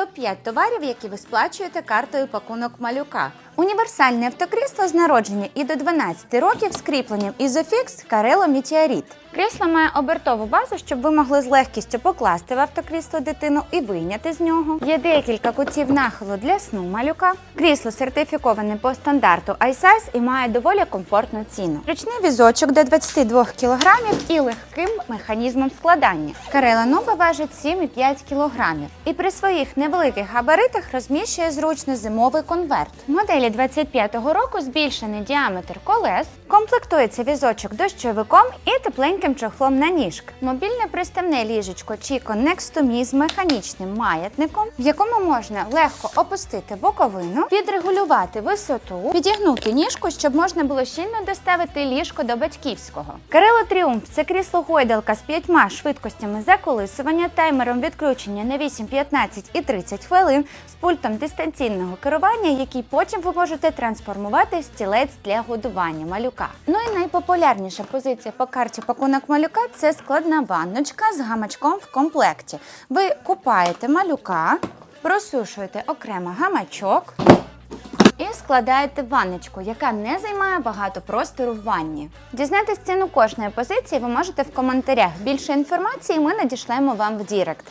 топ-5 товарів, які ви сплачуєте картою пакунок малюка. Універсальне автокрісло з народження і до 12 років з кріпленням Isofix Carelo Meteorit. Крісло має обертову базу, щоб ви могли з легкістю покласти в автокрісло дитину і вийняти з нього. Є декілька кутів нахилу для сну малюка. Крісло сертифіковане по стандарту iSize і має доволі комфортну ціну. Ручний візочок до 22 кг і легким механізмом складання. Карела Нова важить 7,5 кг і при своїх невеликих габаритах розміщує зручно зимовий конверт. Моделі 25-го року збільшений діаметр колес, комплектується візочок дощовиком і тепленьким чохлом на ніжки. Мобільне приставне ліжечко Chico Nextomi з механічним маятником, в якому можна легко опустити боковину, підрегулювати висоту, підігнути ніжку, щоб можна було щільно доставити ліжко до батьківського. Карело Тріумф це крісло гойдалка з п'ятьма швидкостями заколисування, таймером відключення на 8, 15 і 30 хвилин з пультом дистанційного керування, який потім ви можете трансформувати стілець для годування малюка. Ну і найпопулярніша позиція по карті пакунок малюка це складна ванночка з гамачком в комплекті. Ви купаєте малюка, просушуєте окремо гамачок. І складаєте ванночку, яка не займає багато простору в ванні. Дізнатись ціну кожної позиції ви можете в коментарях. Більше інформації ми надішлемо вам в Дірект.